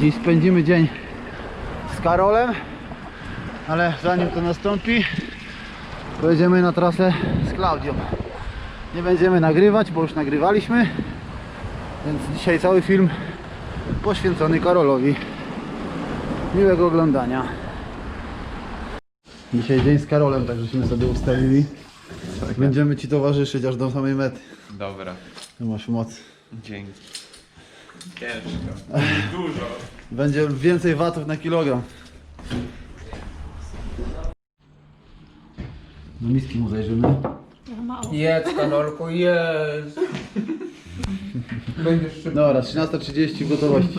Dziś spędzimy dzień z Karolem, ale zanim to nastąpi, pojedziemy na trasę z Klaudią. Nie będziemy nagrywać, bo już nagrywaliśmy, więc dzisiaj cały film poświęcony Karolowi. Miłego oglądania. Dzisiaj dzień z Karolem, tak żeśmy sobie ustalili. Będziemy Ci towarzyszyć aż do samej mety. Dobra, Ty masz moc. dzięki. Ciężko. Dużo. Będzie więcej watów na kilogram. Do miski mu zajrzymy. Jedz, Karolku, jedz. Będziesz szybko. Dobra, 13.30 w gotowości.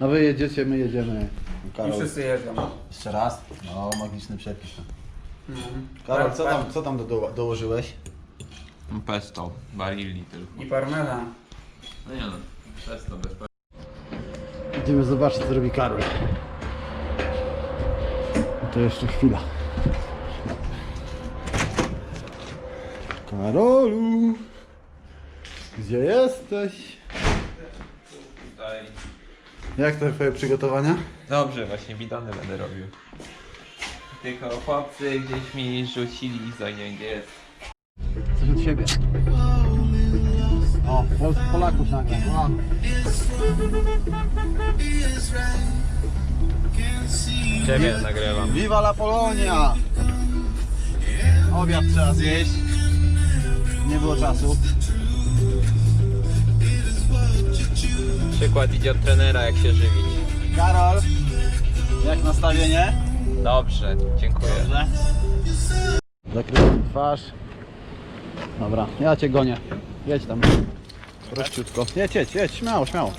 A wy jedziecie, my jedziemy. I wszyscy jeżdżą. Jeszcze raz. No, magiczny przepis. Karol, co tam, co tam do, do, dołożyłeś? Pesto, barilli tylko. I parmezan. No nie no, pesto bez pesto. Idziemy zobaczyć, co robi Karol. To jeszcze chwila. Karolu! Gdzie jesteś? Tutaj. Jak te twoje przygotowania? Dobrze, właśnie bidony będę robił. Tylko chłopcy gdzieś mi rzucili za nie jest. Coś od siebie. O, Pol Polaków nagle. O. Ciebie nagrywam. Viva la Polonia! Obiad trzeba zjeść. Nie było czasu. Przykład idzie od trenera jak się żywić. Karol, jak nastawienie? Dobrze, dziękuję. Dobrze. Zakrywam twarz. Dobra, ja cię gonię. Jedź tam. Prościutko. Jedź, jedź, jedź, śmiało, śmiało.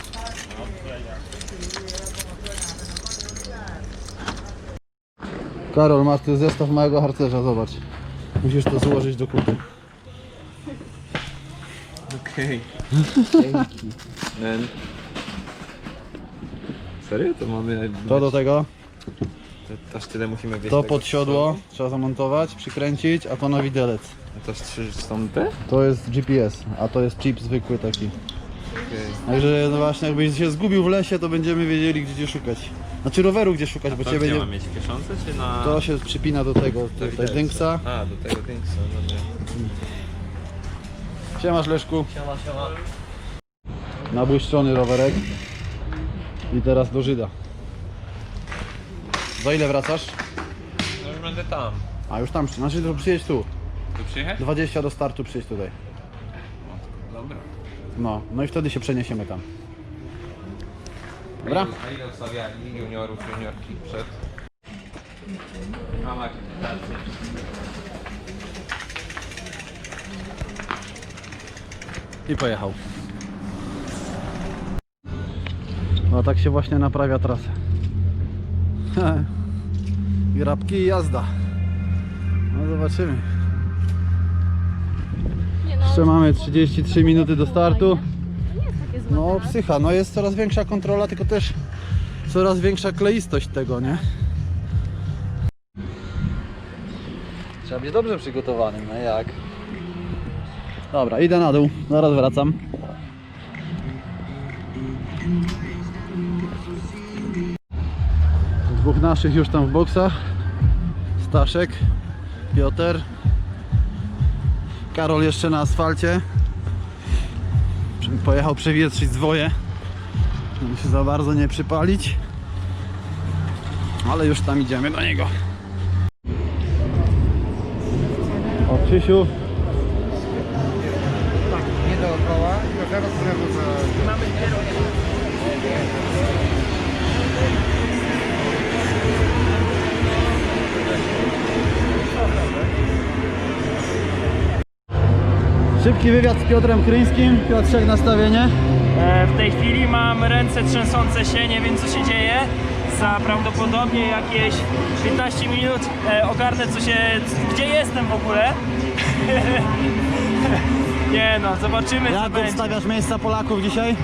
Karol, masz tu zestaw małego harcerza, zobacz. Musisz to złożyć do kupy. Okej. Men. Serio? To mamy... To do tego, To aż tyle musimy wieść to pod siodło trzeba zamontować, przykręcić, a to na widelec. A to te? To jest GPS, a to jest chip zwykły taki. Okej. Także no właśnie jakbyś się zgubił w lesie, to będziemy wiedzieli gdzie cię szukać. Znaczy roweru gdzie szukać, bo To nie... mam mieć kieszące czy na... To się przypina do tego, tutaj widelca? dynksa. A, do tego dynksa, dobrze. Siemasz Leszku. Siema, siema. Nabłyszczony rowerek. I teraz do Żyda. Za ile wracasz? No już będę tam. A już tam, znaczy to przyjedź tu. Tu przyjechać? 20 do startu przyjedź tutaj. Dobra. No, no i wtedy się przeniesiemy tam. Dobra? A ile ustawiali juniorów, juniorki przed? I pojechał. No tak się właśnie naprawia trasę. Grabki i jazda. No zobaczymy. No, Jeszcze mamy 33 minuty do startu. No psycha, no jest coraz większa kontrola, tylko też coraz większa kleistość tego, nie? Trzeba być dobrze przygotowanym, no jak? Dobra, idę na dół, zaraz wracam. Dwóch naszych już tam w boksach. Staszek, Piotr. Karol jeszcze na asfalcie. Pojechał przewietrzyć zwoje, żeby się za bardzo nie przypalić. Ale już tam idziemy do niego. O Krzysiu, Nie dookoła, tylko teraz lewo za... Mamy szybki wywiad z Piotrem Kryńskim. Piotrzek nastawienie. E, W tej chwili mam ręce trzęsące się, nie wiem co się dzieje. Za prawdopodobnie jakieś 15 minut e, ogarnę co się, gdzie jestem w ogóle. nie no, zobaczymy co Jak będzie. obstawiasz miejsca Polaków dzisiaj?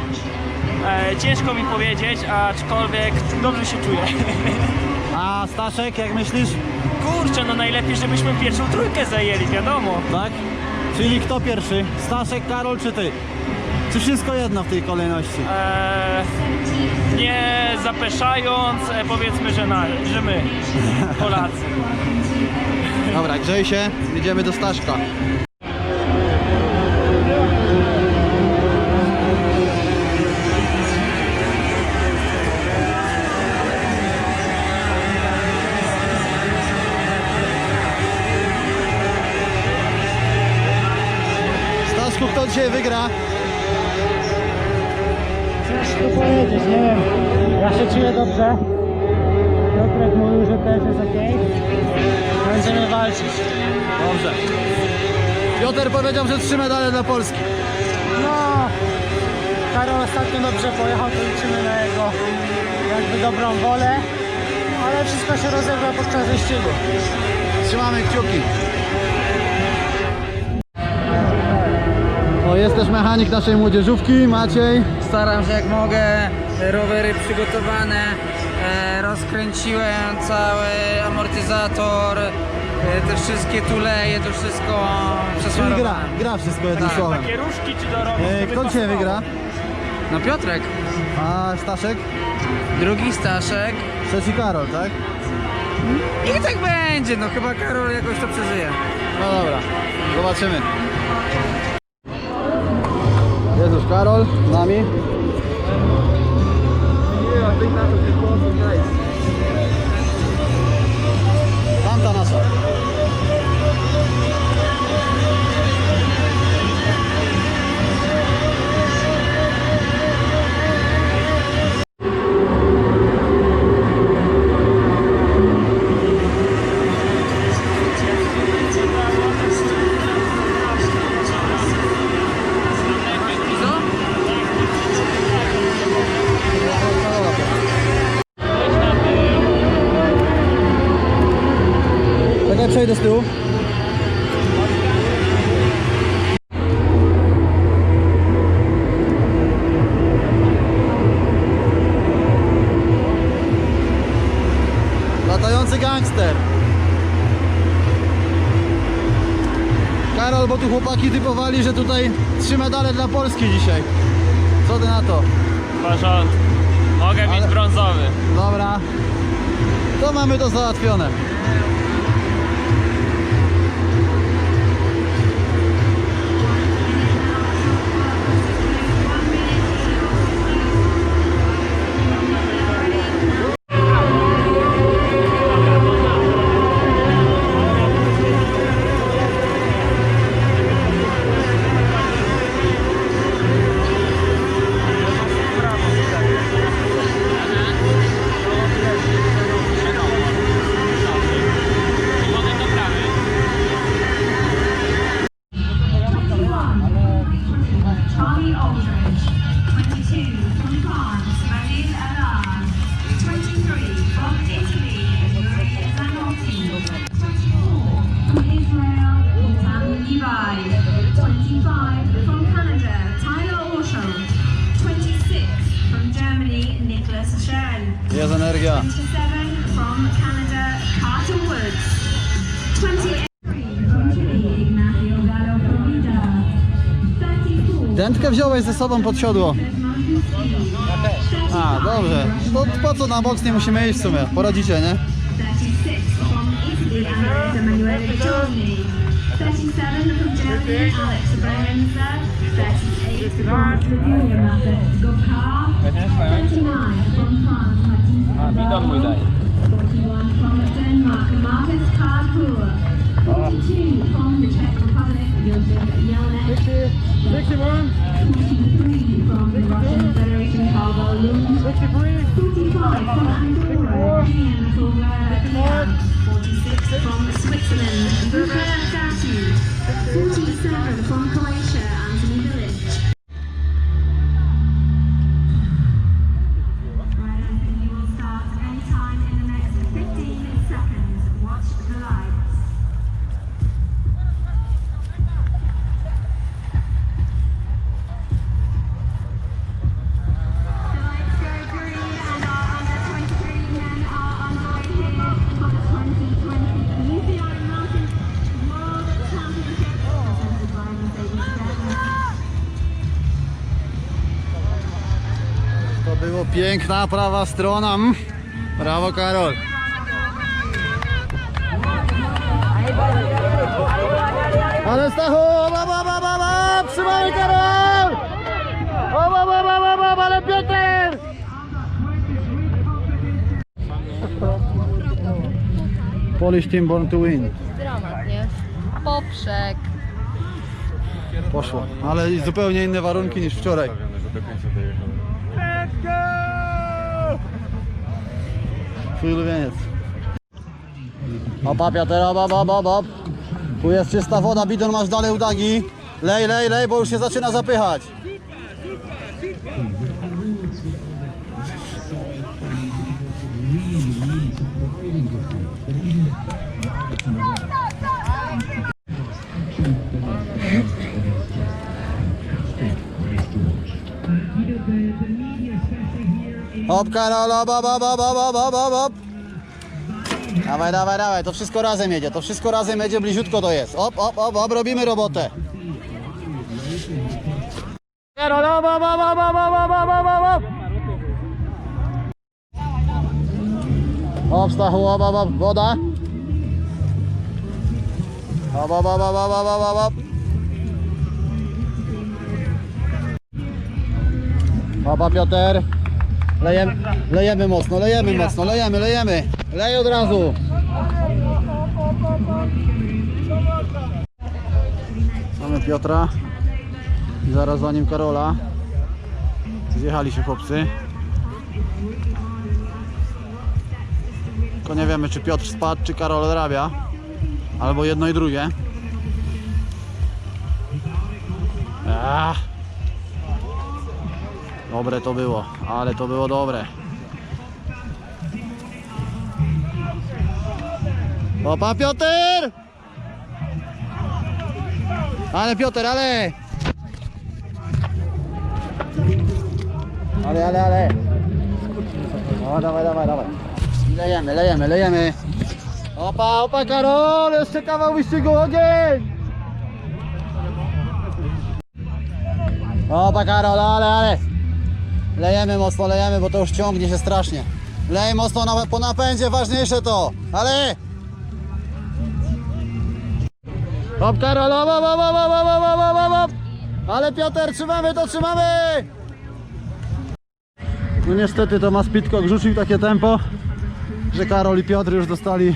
E, ciężko mi powiedzieć, aczkolwiek dobrze się czuję. A Staszek, jak myślisz? Kurczę, no najlepiej żebyśmy pierwszą trójkę zajęli, wiadomo. Tak? Czyli kto pierwszy? Staszek, Karol czy ty? Czy wszystko jedno w tej kolejności? E, nie zapeszając, e, powiedzmy, że, na, że my, Polacy. Dobra, grzej się, jedziemy do Staszka. Dobrze. Piotrek mówił, że też jest ok. Będziemy walczyć. Dobrze. Piotr powiedział, że trzy medale dla Polski. No, Karol ostatnio dobrze pojechał, to liczymy na jego jakby dobrą wolę. Ale wszystko się rozegra podczas wyścigu. Trzymamy kciuki. O, jest też mechanik naszej młodzieżówki, Maciej. Staram się jak mogę, rowery przygotowane, rozkręciłem cały amortyzator, e, te wszystkie tuleje, to wszystko Czyli gra, przesmarowałem. gra wszystko jednym słowem. Takie różki czy? E, Kto dzisiaj wygra? No Piotrek, A Staszek? drugi Staszek Trzeci Karol, tak? i tak będzie, no chyba Karol jakoś to przeżyje. No dobra, zobaczymy. Jest już Karol z nami. big amount of people, so nice. Przejdę z tyłu. Latający gangster. Karol, bo tu chłopaki typowali, że tutaj trzy medale dla Polski dzisiaj. Co ty na to? Porządku. Mogę mieć Ale- brązowy. Dobra. To mamy to załatwione. 34 Dętkę wziąłeś ze sobą pod siodło. A, dobrze. To po co na boks nie musimy iść w sumie? Poradzicie, nie? 36 from Italy, Andres Emanuele Giorni. 37 from Germany, Alex Berenza. 38 from Slovenia, Matej Gokar. 39 from France, Matthias Bidon mój daje. 41 from Denmark, Marcus Carpour. 42 Piękna prawa strona. mm. Brawo Karol. Ale Stachu, ba, ba, ba, ba, ba, trzymamy Karol! O, ba, ba, ba, ba, ba, ale Piotr! Polish team born to win. Dramat, nie? Poprzek. Poszło, ale zupełnie inne warunki niż wczoraj. Twój ulubieniec. Opa Piotera, bab, bab, bab, bab. Tu jest czysta woda, bidon masz dalej udagi. Lej, lej, lej, bo już się zaczyna zapychać. Hop Karol, hop, hop, hop, hop, hop, hop, hop, hop. Dawaj, dawaj, dawaj, to wszystko razem jedzie, to wszystko razem jedzie, bliziutko to jest. Hop, hop, hop, hop, robimy robotę. Karol, hop, hop, hop, hop, hop, hop, hop, hop, hop, hop. Hop, Stachu, hop, hop, hop, woda. Hop, hop, hop, hop, hop, hop, hop, hop. Hopa Piotr. Lejemy, lejemy mocno, lejemy mocno, lejemy, lejemy. Lej od razu. Mamy Piotra. Zaraz za nim Karola. Zjechali się chłopcy. Tylko nie wiemy czy Piotr spadł, czy Karol odrabia. Albo jedno i drugie. Ach. Dobre to było, ale to było dobre. Opa Piotr! Ale Piotr, ale! Ale, ale, ale! O, dawaj, dawaj, dawaj. Lejemy, lejemy, lejemy. Opa, opa Karol, jeszcze kawał wyścigu, ogień! Opa Karol, ale, ale! Lejemy mocno, lejemy, bo to już ciągnie się strasznie. Lej mocno na, po napędzie, ważniejsze to. Ale! Hop Karol, hop, hop, hop, hop, hop, hop, hop, hop. Ale Piotr, trzymamy to, trzymamy! No niestety Tomasz Pitkok rzucił takie tempo, że Karol i Piotr już dostali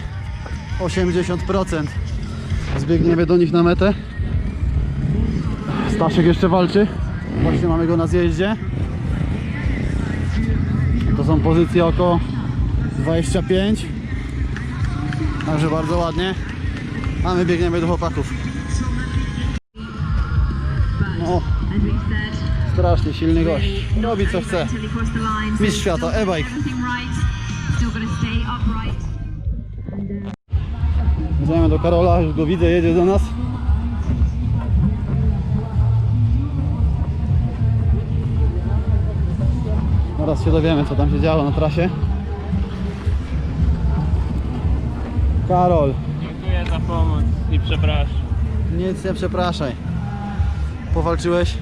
80%. Zbiegniemy do nich na metę. Staszek jeszcze walczy. Właśnie mamy go na zjeździe. To są pozycje około 25. Także bardzo ładnie. A my biegniemy do chłopaków. No, strasznie silny gość. Robi co chce. Mistrz świata, e-bike. Idziemy do Karola, już go widzę, jedzie do nas. Zaraz się dowiemy co tam się działo na trasie. Karol, Dziękuję za pomoc i przepraszam. nic nie przepraszaj. Powalczyłeś?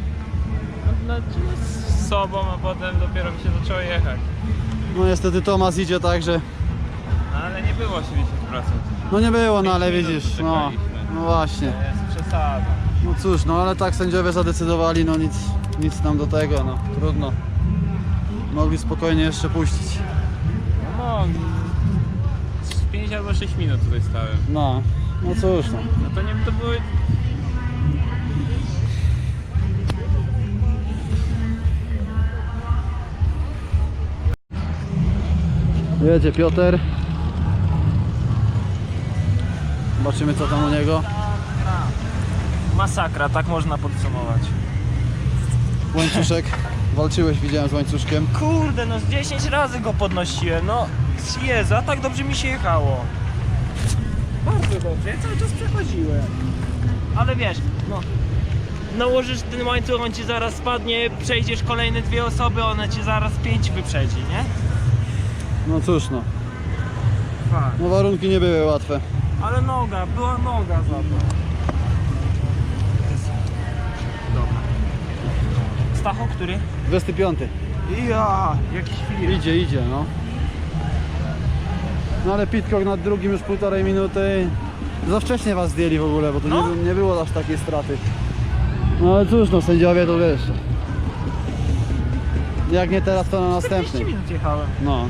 No, no, z sobą, a potem dopiero mi się zaczęło jechać. No niestety Tomas idzie tak, że No, ale nie było 70%. no nie było, no ale widzisz, no, no właśnie. To jest przesada. No cóż, no ale tak sędziowie zadecydowali, no nic, nic nam do tego, no trudno. Mogli spokojnie jeszcze puścić. No, z 5 albo 6 minut tutaj stałem. No, no cóż, no. No to nie to były... Jedzie Piotr. Zobaczymy co tam u niego. Masakra, tak można podsumować. Łańcuszek. Walczyłeś, widziałem z łańcuszkiem. Kurde, no z 10 razy go podnosiłem, no Jezu, a tak dobrze mi się jechało. Bardzo dobrze, ja cały czas przechodziłem. Ale wiesz, no nałożysz ten łańcuch, on ci zaraz spadnie, przejdziesz kolejne dwie osoby, one ci zaraz pięć wyprzedzi, nie? No cóż, no. Fakt. No warunki nie były łatwe. Ale noga, była noga za to. Stacho, który? 25. Ja, jakiś film. Idzie, idzie, no. No ale Pitcock nad drugim już półtorej minuty. Za wcześnie was zdjęli w ogóle, bo tu No. nie, nie było aż takiej straty. No ale cóż, no sędziowie to wiesz. Jak nie teraz, to na 40 następnej. minut jechałem. No.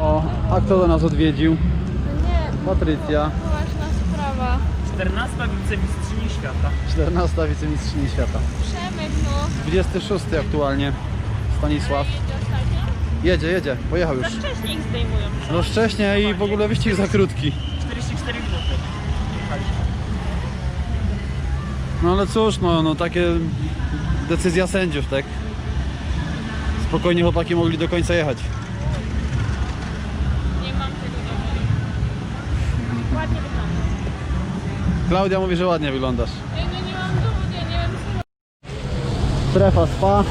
O, a kto do nas odwiedził? Nie, Patrycja, poważna sprawa. 14 wicemistrzyni świata. 14 wicemistrzyni świata. Przemek, no. 26 aktualnie. Stanisław. Jedzie ostatnio? Jedzie, jedzie, pojechał już. Wcześniej ich zdejmują. No wcześniej i w ogóle wyścig za krótki. 44 minuty. No ale cóż, no, no takie decyzja sędziów, tak? Spokojnie chłopaki mogli do końca jechać. Nie mam tego dowodu. Ładnie wygląda. Klaudia mówi, że ładnie wyglądasz. Ej, no nie mam dowodu, ja nie wiem Strefa spa.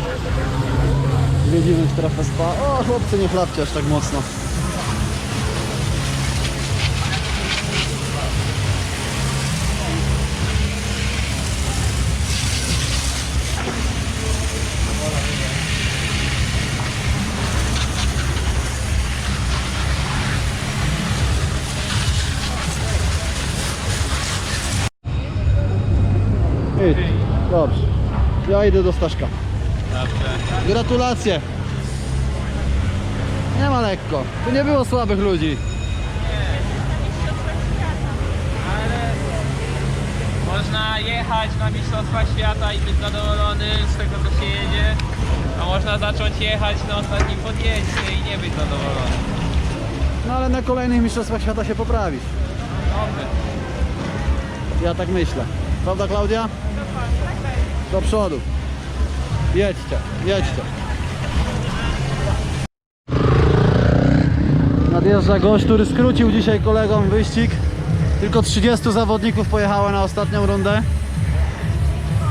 Zwiedzimy strefę spa. O, chłopcy, nie chlapcie aż tak mocno. Idź. Dobrze. Ja idę do Staszka. Gratulacje. Nie ma lekko. Tu nie było słabych ludzi. Można jechać na Mistrzostwa Świata i być zadowolony z tego co się jedzie, a można zacząć jechać na ostatnim podjeździe i nie być zadowolony. No ale na kolejnych mistrzostwach świata się poprawisz. Oby. Ja tak myślę. Prawda Klaudia? Do przodu. Jedźcie, jedźcie. Nadjeżdża gość, który skrócił dzisiaj kolegom wyścig. Tylko 30 zawodników pojechało na ostatnią rundę.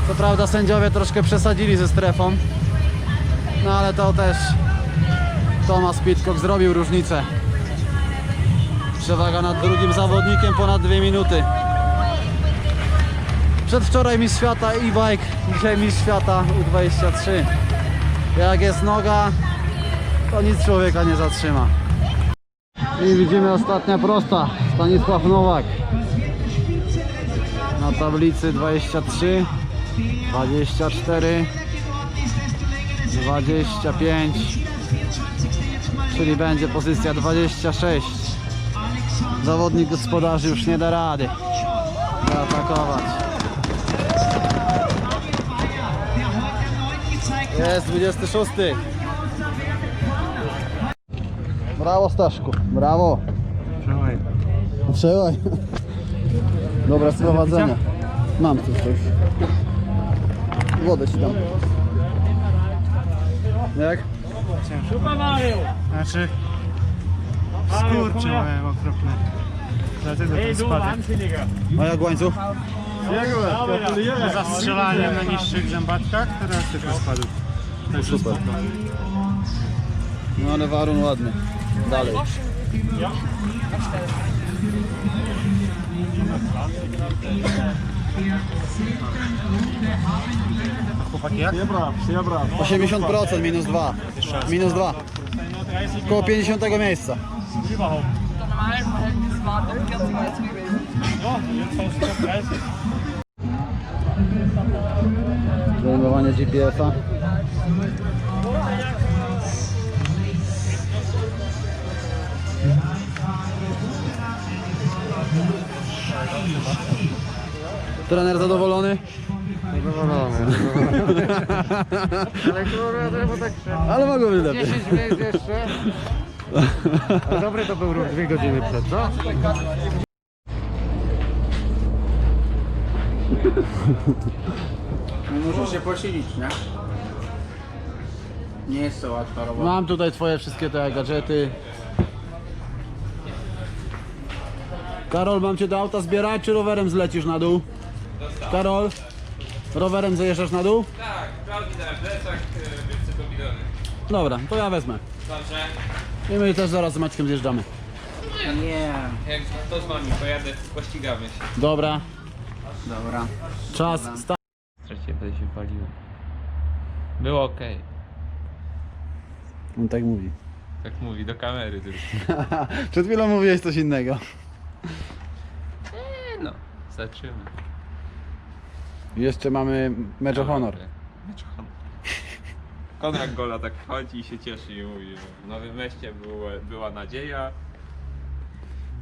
Co prawda sędziowie troszkę przesadzili ze strefą. No ale to też Thomas Pitcock zrobił różnicę. Przewaga nad drugim zawodnikiem ponad 2 minuty. Przedwczoraj mistrz świata e-bike, dzisiaj mistrz świata U23. Jak jest noga, to nic człowieka nie zatrzyma. I widzimy ostatnia prosta, Stanisław Nowak. Na tablicy 23, 24, 25, czyli będzie pozycja 26. Zawodnik gospodarzy już nie da rady zaatakować. Jest 26. Brawo Staszku, brawo. Przełaj. Przełaj. Dobra, sprowadzenia. Mam tu coś. Wodę ci dam. Jak? Znaczy... Skurcze miałem okropne. Dlatego ten spadek. A jak łańcuch? Za strzelaniem na niższych zębatkach, teraz też spadł. Także Super. No ale warun ładny. Dalej. Chłopaki jak? 80% minus 2. Minus 2. Koło 50 miejsca. Zajmowanie GPS-a. Trener zadowolony? Ale kurwa, to tak... Ale mogło być lepiej. 10 minut jeszcze. Dobry to był ruch, dwie godziny przed, co? Muszę się posilić, nie? Nie jest to łatwa robota. Mam tutaj twoje wszystkie te gadżety. Karol, mam cię do auta zbierać, czy rowerem zlecisz na dół? Karol, rowerem zajeżdżasz na dół? Tak, Klaudii dałem plecak, wielce pomidony. Dobra, to ja wezmę. Dobrze. I my też zaraz z Maćkiem zjeżdżamy. Nie. Jak to z wami pojadę, pościgamy się. Dobra, Dobra. czas, sta- Trzecie to się paliło. Było ok. On tak mówi. Tak mówi do kamery tylko. Przed chwilą mówiłeś coś innego. Zobaczymy. Jeszcze mamy mecz o honor. Mecz o honor. Konrad Gola tak chodzi i się cieszy i mówi, że w Nowym Mieście było, była nadzieja.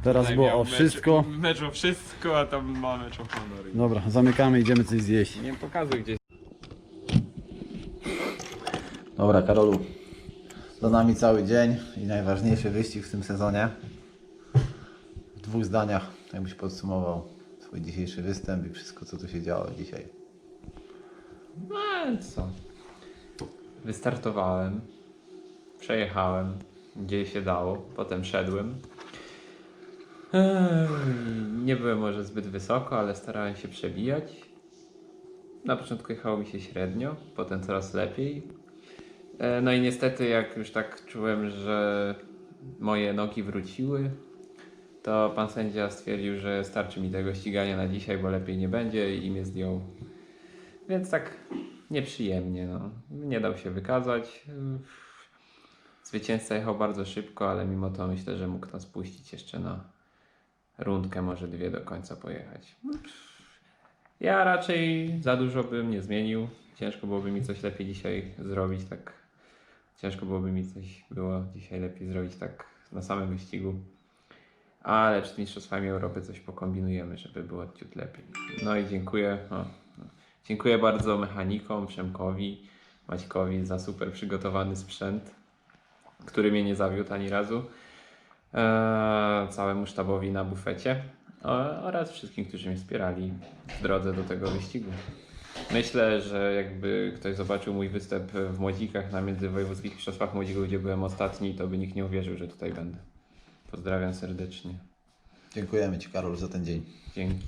Teraz Tutaj było miał o mecz- wszystko. Mecz o wszystko, a tam ma mecz o honor. I Dobra, zamykamy, idziemy coś zjeść. Nie pokazuj gdzieś. Dobra, Karolu. Za nami cały dzień i najważniejszy wyścig w tym sezonie. W dwóch zdaniach, jakbyś podsumował swój dzisiejszy występ i wszystko, co tu się działo dzisiaj. No co? Wystartowałem, przejechałem gdzie się dało, potem szedłem. Nie byłem może zbyt wysoko, ale starałem się przebijać. Na początku jechało mi się średnio, potem coraz lepiej. E, No i niestety, jak już tak czułem, że moje nogi wróciły, to pan sędzia stwierdził, że starczy mi tego ścigania na dzisiaj, bo lepiej nie będzie i mnie zdjął. Więc tak nieprzyjemnie, no. Nie dał się wykazać. Zwycięzca jechał bardzo szybko, ale mimo to myślę, że mógł nas puścić jeszcze na rundkę, może dwie do końca pojechać. No, Ja raczej za dużo bym nie zmienił. Ciężko byłoby mi coś lepiej dzisiaj zrobić, tak. Ciężko byłoby mi coś było dzisiaj lepiej zrobić tak na samym wyścigu. Ale przed Mistrzostwami Europy coś pokombinujemy, żeby było ciut lepiej. No i dziękuję. O, no. Dziękuję bardzo mechanikom, Przemkowi, Maćkowi za super przygotowany sprzęt, który mnie nie zawiódł ani razu. Eee, całemu sztabowi na bufecie oraz wszystkim, którzy mnie wspierali w drodze do tego wyścigu. Myślę, że jakby ktoś zobaczył mój występ w Młodzikach na międzywojewódzkich mistrzostwach Młodzików, gdzie byłem ostatni, to by nikt nie uwierzył, że tutaj będę. Pozdrawiam serdecznie. Dziękujemy Ci, Karol, za ten dzień. Dzięki.